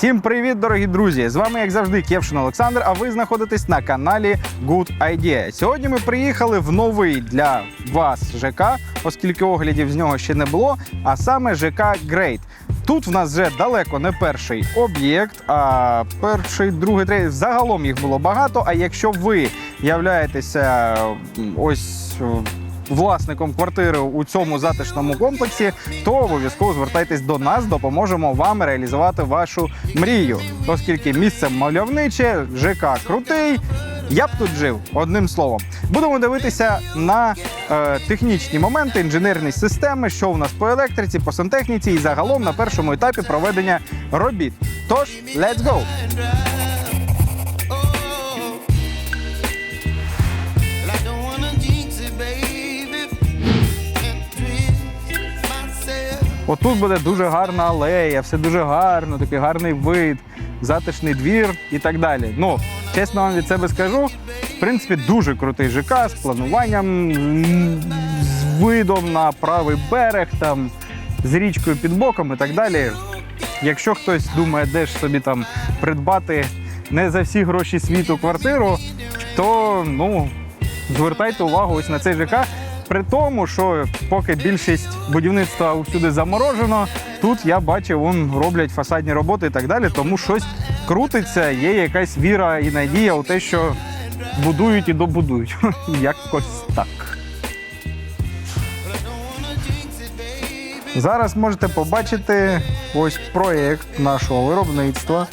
Всім привіт, дорогі друзі! З вами, як завжди, Кевшин Олександр. А ви знаходитесь на каналі Good Idea. Сьогодні ми приїхали в новий для вас ЖК, оскільки оглядів з нього ще не було. А саме ЖК Great. Тут в нас вже далеко не перший об'єкт, а перший, другий, третій. Загалом їх було багато. А якщо ви являєтеся ось. Власником квартири у цьому затишному комплексі, то обов'язково звертайтесь до нас, допоможемо вам реалізувати вашу мрію. Оскільки місце мальовниче, ЖК крутий. Я б тут жив одним словом. Будемо дивитися на е, технічні моменти, інженерні системи, що у нас по електриці, по сантехніці і загалом на першому етапі проведення робіт. Тож, let's go! Отут буде дуже гарна алея, все дуже гарно, такий гарний вид, затишний двір і так далі. Ну, чесно вам від себе скажу, в принципі, дуже крутий ЖК з плануванням, з видом на правий берег, там, з річкою під боком і так далі. Якщо хтось думає, де ж собі там придбати не за всі гроші світу квартиру, то ну, звертайте увагу ось на цей ЖК. При тому, що поки більшість будівництва усюди заморожено, тут я бачив, вон роблять фасадні роботи і так далі, тому щось крутиться, є якась віра і надія у те, що будують і добудують. Якось так. Зараз можете побачити ось проєкт нашого виробництва.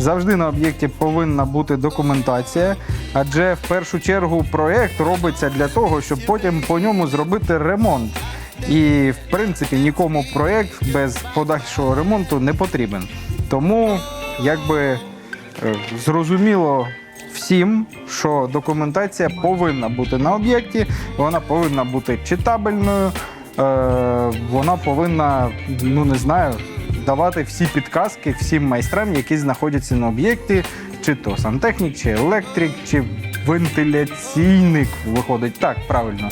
Завжди на об'єкті повинна бути документація, адже в першу чергу проєкт робиться для того, щоб потім по ньому зробити ремонт. І в принципі нікому проєкт без подальшого ремонту не потрібен. Тому якби е, зрозуміло всім, що документація повинна бути на об'єкті, вона повинна бути читабельною, е, вона повинна, ну не знаю, давати всі підказки всім майстрам, які знаходяться на об'єкті, чи то сантехнік, чи електрик, чи вентиляційник виходить так правильно.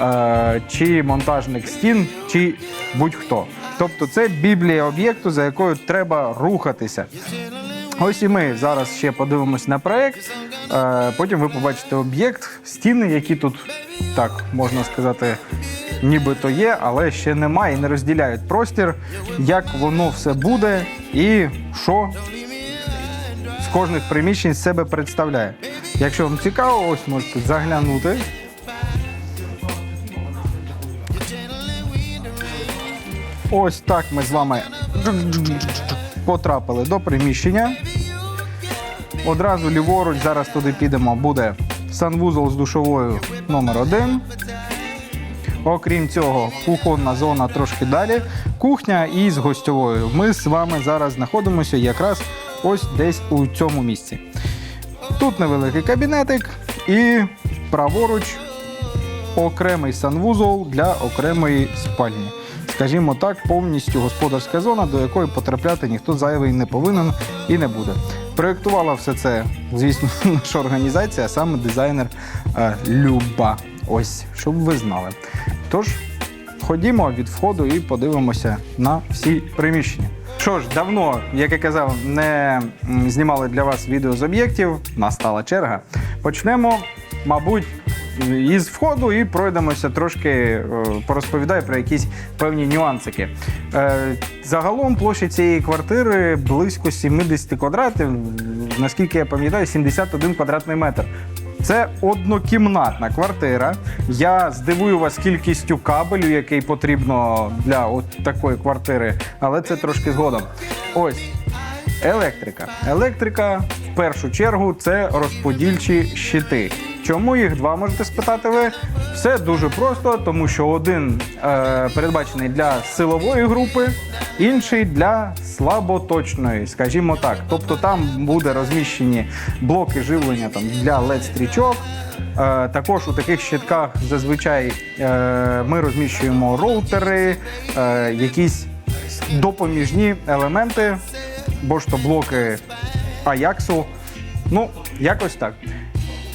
Е, чи монтажник стін, чи будь-хто. Тобто це біблія об'єкту, за якою треба рухатися. Ось і ми зараз ще подивимось на проект. Е, Потім ви побачите об'єкт, стіни, які тут так можна сказати, нібито є, але ще немає і не розділяють простір, як воно все буде і що з кожних приміщень себе представляє. Якщо вам цікаво, ось можете заглянути. Ось так ми з вами потрапили до приміщення. Одразу ліворуч, зараз туди підемо, буде санвузол з душовою номер 1 Окрім цього, кухонна зона трошки далі. Кухня і з гостьовою. Ми з вами зараз знаходимося якраз ось десь у цьому місці. Тут невеликий кабінетик і праворуч окремий санвузол для окремої спальні. Скажімо так, повністю господарська зона, до якої потрапляти ніхто зайвий не повинен і не буде. Проєктувала все це, звісно, наша організація, а саме дизайнер е, Люба. Ось, щоб ви знали. Тож, ходімо від входу і подивимося на всі приміщення. Що ж, давно, як я казав, не знімали для вас відео з об'єктів. Настала черга. Почнемо, мабуть, із входу і пройдемося трошки, е, порозповідаю про якісь певні нюансики. Е, Загалом площа цієї квартири близько 70 квадратів, наскільки я пам'ятаю, 71 квадратний метр. Це однокімнатна квартира. Я здивую вас кількістю кабелю, який потрібно для от такої квартири, але це трошки згодом. Ось електрика. Електрика в першу чергу це розподільчі щити. Чому їх два можете спитати ви? Все дуже просто, тому що один е, передбачений для силової групи, інший для слаботочної, скажімо так. Тобто там буде розміщені блоки живлення там для LED-стрічок. Е, також у таких щитках зазвичай е, ми розміщуємо роутери, е, якісь допоміжні елементи, бо ж то блоки Аяксу. Ну, якось так.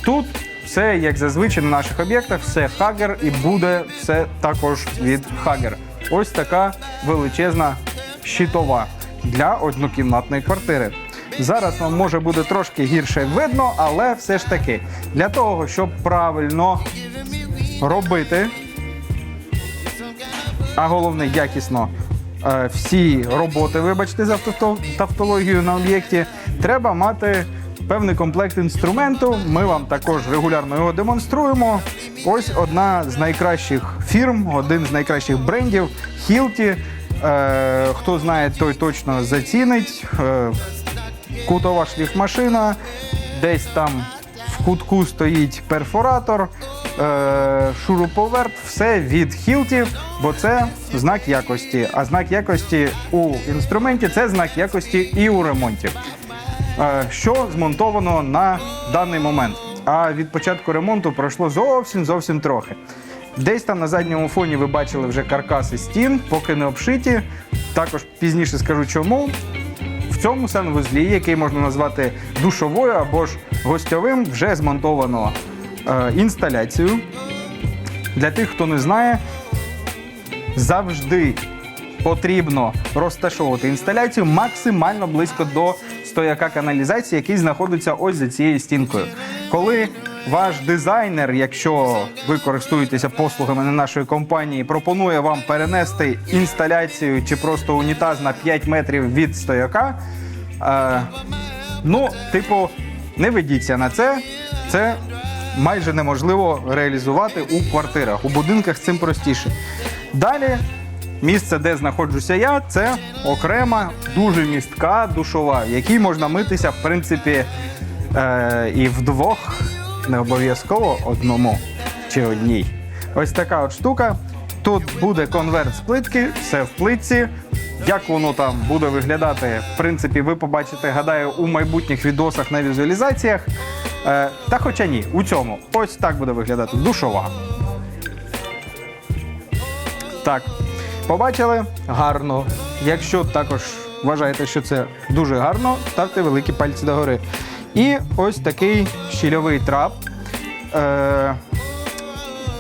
Тут все, як зазвичай на наших об'єктах, все Хагер і буде все також від Хагер. Ось така величезна щитова. для однокімнатної квартири. Зараз вам може буде трошки гірше видно, але все ж таки для того, щоб правильно робити, а головне якісно е, всі роботи, вибачте за тавто- тавтологію на об'єкті, треба мати певний комплект інструменту. Ми вам також регулярно його демонструємо. Ось одна з найкращих фірм, один з найкращих брендів Hilti. Е, хто знає, той точно зацінить. Е, кутова шліфмашина, десь там в кутку стоїть перфоратор, е, шуруповерт, все від хілтів, бо це знак якості. А знак якості у інструменті це знак якості і у ремонті. Що змонтовано на даний момент. А від початку ремонту пройшло зовсім зовсім трохи. Десь там на задньому фоні ви бачили вже каркаси стін, поки не обшиті. Також пізніше скажу чому. В цьому санвузлі, який можна назвати душовою або ж гостьовим, вже змонтовано е, інсталяцію. Для тих, хто не знає, завжди потрібно розташовувати інсталяцію максимально близько до стояка каналізації, який знаходиться ось за цією стінкою. Коли ваш дизайнер, якщо ви користуєтеся послугами на нашої компанії, пропонує вам перенести інсталяцію чи просто унітаз на 5 метрів від стояка, е, ну, типу, не ведіться на це. Це майже неможливо реалізувати у квартирах. У будинках цим простіше. Далі місце, де знаходжуся я, це окрема, дуже містка душова, в якій можна митися, в принципі, е, і вдвох, не обов'язково одному чи одній. Ось така от штука. Тут буде конверт з плитки, все в плитці. Як воно там буде виглядати, в принципі, ви побачите, гадаю, у майбутніх відосах на візуалізаціях. Е, та хоча ні, у цьому. Ось так буде виглядати душова. Так, побачили? Гарно. Якщо також вважаєте, що це дуже гарно, ставте великі пальці догори. І ось такий щільовий трап. Е,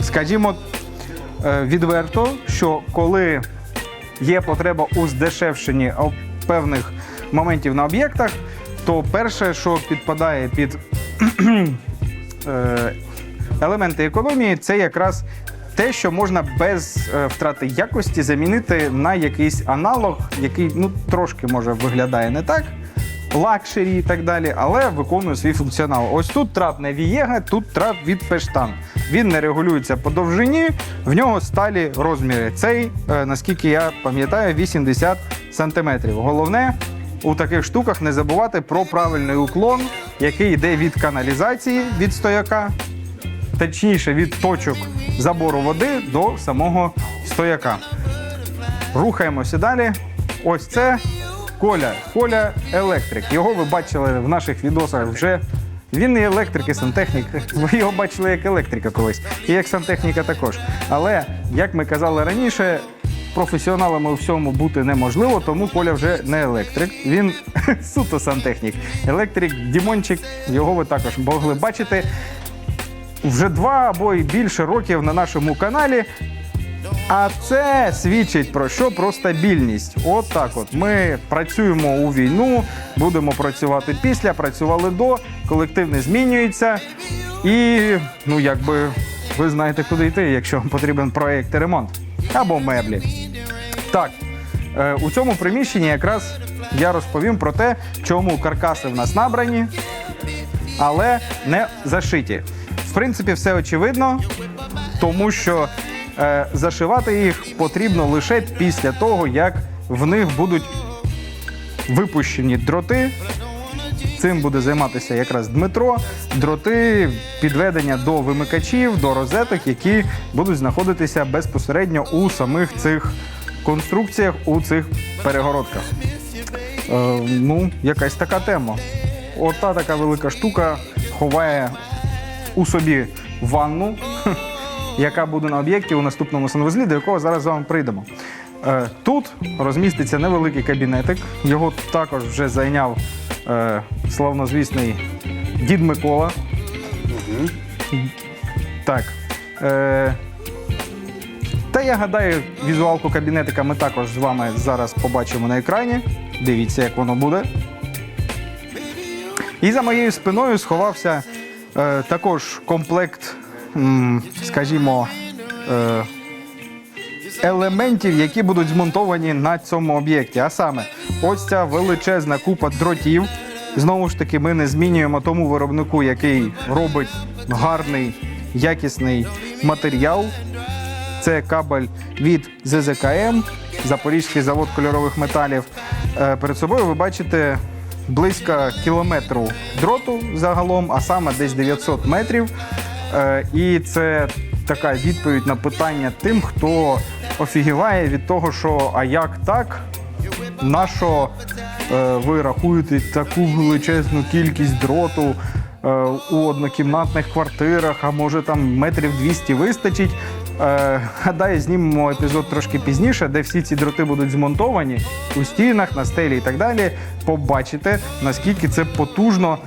скажімо е, відверто, що коли є потреба у здешевшенні певних моментів на об'єктах, то перше, що підпадає під е, елементи економії, це якраз те, що можна без е, втрати якості замінити на якийсь аналог, який ну трошки може виглядає не так. Лакшері і так далі, але виконує свій функціонал. Ось тут трап не Вієга, тут трап від Пештан. Він не регулюється по довжині, в нього сталі розміри. Цей, е, наскільки я пам'ятаю, 80 сантиметрів. Головне у таких штуках не забувати про правильний уклон, який йде від каналізації від стояка точніше від точок забору води до самого стояка. Рухаємося далі. Ось це Коля. Коля електрик. Його ви бачили в наших відосах вже. Він і електрик, і сантехнік. Ви його бачили як електрика колись, і як сантехніка також. Але, як ми казали раніше, професіоналами у всьому бути неможливо, тому Коля вже не електрик. Він суто сантехнік. Електрик, Дімончик, його ви також могли бачити вже два або й більше років на нашому каналі. А це свідчить про що? Про стабільність. От так от. Ми працюємо у війну, будемо працювати після, працювали до, колектив не змінюється. І, ну, якби ви знаєте, куди йти, якщо вам потрібен проєкт ремонт або меблі. Так, е, у цьому приміщенні якраз я розповім про те, чому каркаси в нас набрані, але не зашиті. В принципі, все очевидно, тому що е, зашивати їх потрібно лише після того, як в них будуть випущені дроти. Цим буде займатися якраз Дмитро. Дроти підведення до вимикачів, до розеток, які будуть знаходитися безпосередньо у самих цих конструкціях, у цих перегородках. Е, ну, якась така тема. Ота така велика штука ховає у собі ванну, яка буде на об'єкті у наступному санвузлі, до якого зараз з вами прийдемо. Е, Тут розміститься невеликий кабінетик. Його також вже зайняв е, славнозвісний дід Микола. Так. Е, та я гадаю, візуалку кабінетика ми також з вами зараз побачимо на екрані. Дивіться, як воно буде. І за моєю спиною сховався також комплект, скажімо, е, елементів, які будуть змонтовані на цьому об'єкті. А саме, ось ця величезна купа дротів. Знову ж таки, ми не змінюємо тому виробнику, який робить гарний, якісний матеріал. Це кабель від ЗЗКМ, Запорізький завод кольорових металів. Е, Перед собою ви бачите близько кілометру дроту загалом, а саме десь 900 метрів. Е, І це така відповідь на питання тим, хто офігіває від того, що а як так? На що е, ви рахуєте таку величезну кількість дроту е, у однокімнатних квартирах, а може там метрів 200 вистачить. Е, гадаю, знімемо епізод трошки пізніше, де всі ці дроти будуть змонтовані у стінах, на стелі і так далі. Побачите, наскільки це потужно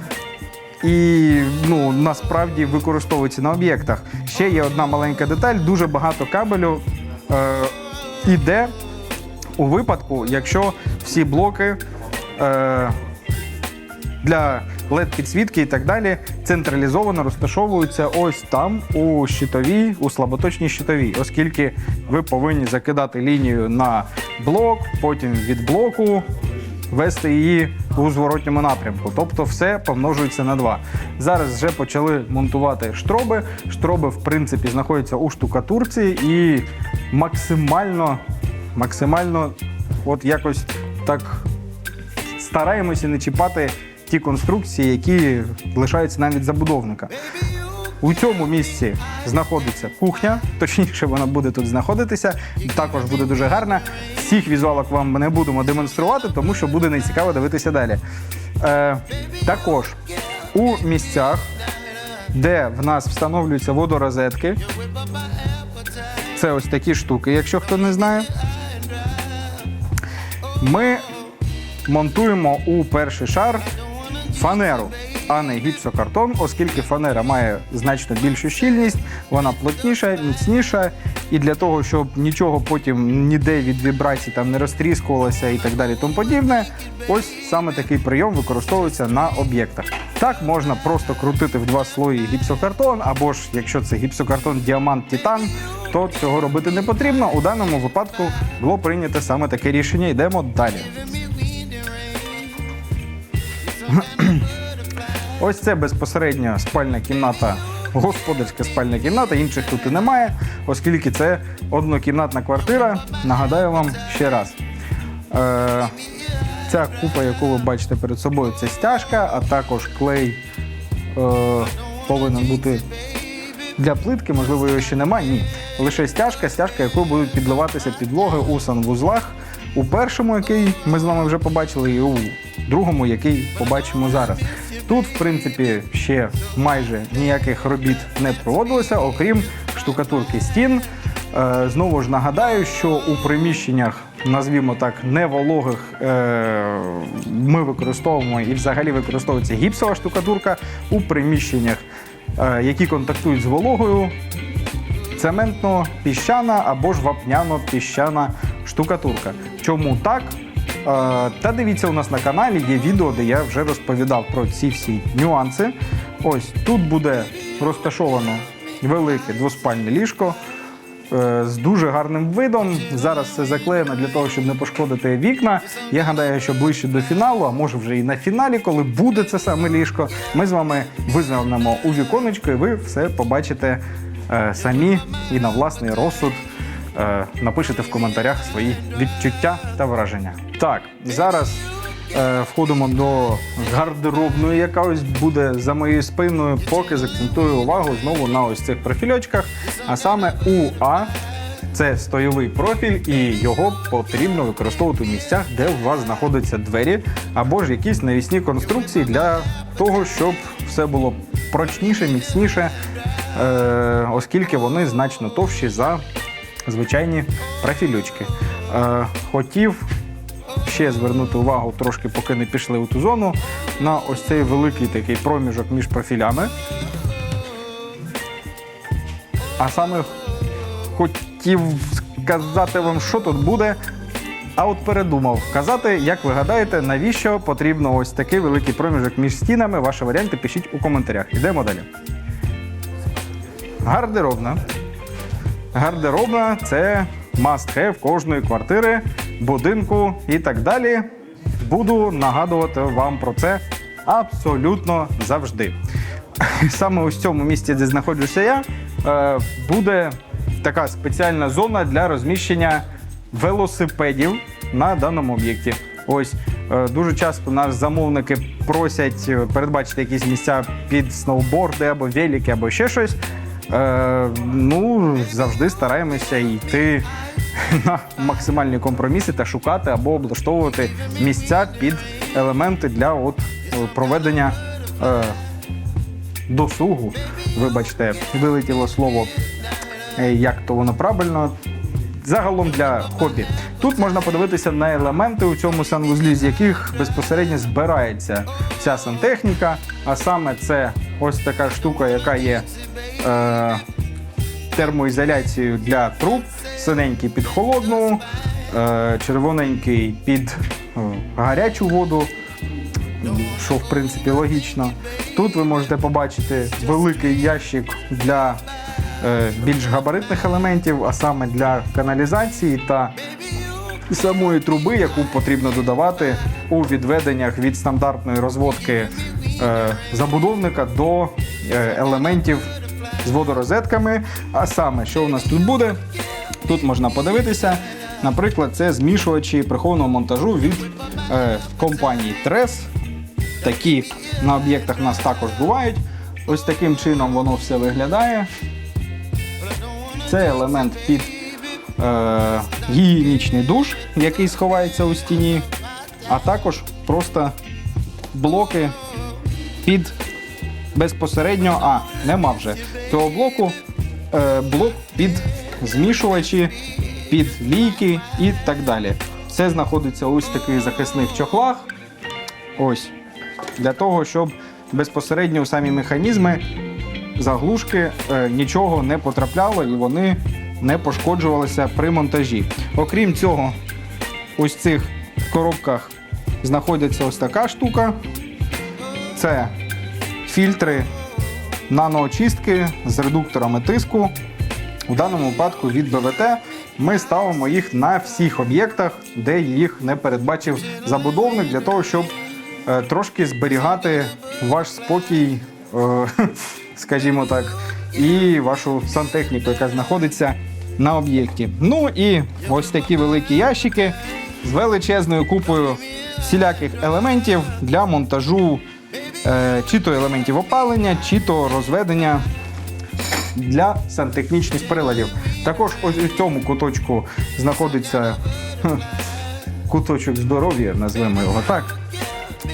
і ну, насправді використовується на об'єктах. Ще є одна маленька деталь: дуже багато кабелю е, іде у випадку, якщо всі блоки е, для led підсвітки і так далі централізовано розташовуються ось там, у щитовій, у слаботочній щитовій, оскільки ви повинні закидати лінію на блок, потім від блоку вести її у зворотньому напрямку. Тобто все помножується на 2. Зараз вже почали монтувати штроби. Штроби, в принципі, знаходяться у штукатурці і максимально, максимально, от якось так стараємося не чіпати ті конструкції, які лишаються навіть забудовника. У цьому місці знаходиться кухня, точніше, вона буде тут знаходитися. Також буде дуже гарна. Всіх візуалок вам не будемо демонструвати, тому що буде нецікаво дивитися далі. Е, також у місцях, де в нас встановлюються водорозетки, це ось такі штуки, якщо хто не знає. Ми монтуємо у перший шар фанеру, а не гіпсокартон, оскільки фанера має значно більшу щільність, вона плотніша, міцніша. І для того, щоб нічого потім ніде від вібрацій там не розтріскувалося і так далі, тому подібне, ось саме такий прийом використовується на об'єктах. Так можна просто крутити в два слої гіпсокартон, або ж якщо це гіпсокартон діамант титан, то цього робити не потрібно. У даному випадку було прийнято саме таке рішення. Йдемо далі. Ось це безпосередньо спальна кімната, господарська спальна кімната, інших тут і немає, оскільки це однокімнатна квартира. Нагадаю вам ще раз. Е, ця купа, яку ви бачите перед собою, це стяжка, а також клей е, повинен бути для плитки, можливо, його ще немає. Ні. Лише стяжка, стяжка, якою будуть підливатися підлоги у санвузлах. У першому, який ми з вами вже побачили, і у другому, який побачимо зараз. Тут, в принципі, ще майже ніяких робіт не проводилося, окрім штукатурки стін. Е, Знову ж нагадаю, що у приміщеннях, назвімо так, невологих, е, ми використовуємо і взагалі використовується гіпсова штукатурка. У приміщеннях, е, які контактують з вологою, цементно-піщана або ж вапняно-піщана штукатурка. Чому так? Е, Та дивіться, у нас на каналі є відео, де я вже розповідав про ці всі нюанси. Ось тут буде розташовано велике двоспальне ліжко е, з дуже гарним видом. Зараз все заклеєно для того, щоб не пошкодити вікна. Я гадаю, що ближче до фіналу, а може вже і на фіналі, коли буде це саме ліжко, ми з вами визирнемо у віконечко, і ви все побачите е, самі і на власний розсуд. Е, напишете в коментарях свої відчуття та враження. Так, зараз е, входимо до гардеробної, яка ось буде за моєю спиною, поки закцентую увагу знову на ось цих профільочках. А саме УА це стойовий профіль, і його потрібно використовувати в місцях, де у вас знаходяться двері або ж якісь навісні конструкції для того, щоб все було прочніше, міцніше, е, оскільки вони значно товщі за звичайні профілючки. Е, хотів ще звернути увагу, трошки поки не пішли у ту зону, на ось цей великий такий проміжок між профілями. А саме хотів сказати вам, що тут буде. А от передумав казати, як ви гадаєте, навіщо потрібно ось такий великий проміжок між стінами. Ваші варіанти пишіть у коментарях. Ідемо далі. Гардеробна. Гардеробна це must have кожної квартири, будинку і так далі. Буду нагадувати вам про це абсолютно завжди. Саме ось цьому місці, де знаходжуся я, е, буде така спеціальна зона для розміщення велосипедів на даному об'єкті. Ось е, дуже часто нас замовники просять е, передбачити якісь місця під сноуборди або велики, або ще щось. Е, ну, завжди стараємося йти на максимальні компроміси та шукати або облаштовувати місця під елементи для от, е, проведення е, досугу. Вибачте, вилетіло слово, е, як то воно правильно. Загалом для хобі. Тут можна подивитися на елементи у цьому санвузлі, з яких безпосередньо збирається вся сантехніка. А саме це ось така штука, яка є е, термоізоляцією для труб, синенький під холодну, е, червоненький під е, гарячу воду, що в принципі логічно. Тут ви можете побачити великий ящик для більш габаритних елементів, а саме для каналізації та самої труби, яку потрібно додавати у відведеннях від стандартної розводки е, забудовника до е, елементів з водорозетками. А саме, що у нас тут буде? Тут можна подивитися. Наприклад, це змішувачі прихованого монтажу від е, компанії Трес. Такі на об'єктах у нас також бувають. Ось таким чином воно все виглядає. Це елемент під е, гігієнічний душ, який сховається у стіні, а також просто блоки під безпосередньо, а нема вже цього блоку, е, блок під змішувачі, під лійки і так далі. Все знаходиться ось в таких захисних чохлах. Ось. Для того, щоб безпосередньо самі механізми заглушки е, нічого не потрапляло і вони не пошкоджувалися при монтажі. Окрім цього, ось цих коробках знаходиться ось така штука. Це фільтри наноочистки з редукторами тиску. У даному випадку від БВТ ми ставимо їх на всіх об'єктах, де їх не передбачив забудовник, для того, щоб е, трошки зберігати ваш спокій, скажімо так, і вашу сантехніку, яка знаходиться на об'єкті. Ну і ось такі великі ящики з величезною купою всіляких елементів для монтажу е, чи то елементів опалення, чи то розведення для сантехнічних приладів. Також ось у цьому куточку знаходиться куточок здоров'я, назвемо його так.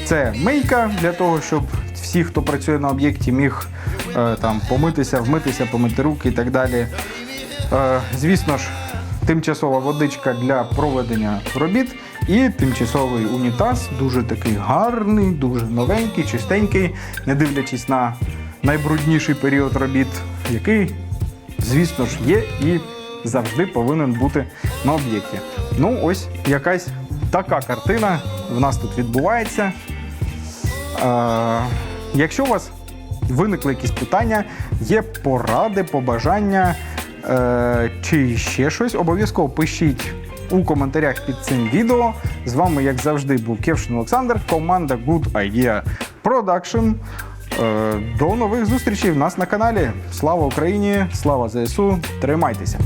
Це мийка для того, щоб всі, хто працює на об'єкті, міг е, там помитися, вмитися, помити руки і так далі. Е, звісно ж, тимчасова водичка для проведення робіт і тимчасовий унітаз, дуже такий гарний, дуже новенький, чистенький, не дивлячись на найбрудніший період робіт, який, звісно ж, є і завжди повинен бути на об'єкті. Ну, ось якась така картина в нас тут відбувається. Е, якщо у вас виникли якісь питання, є поради, побажання е, чи ще щось, обов'язково пишіть у коментарях під цим відео. З вами, як завжди, був Кевшин Олександр, команда Good Idea Production. Е, До нових зустрічей в нас на каналі. Слава Україні! Слава ЗСУ! Тримайтеся!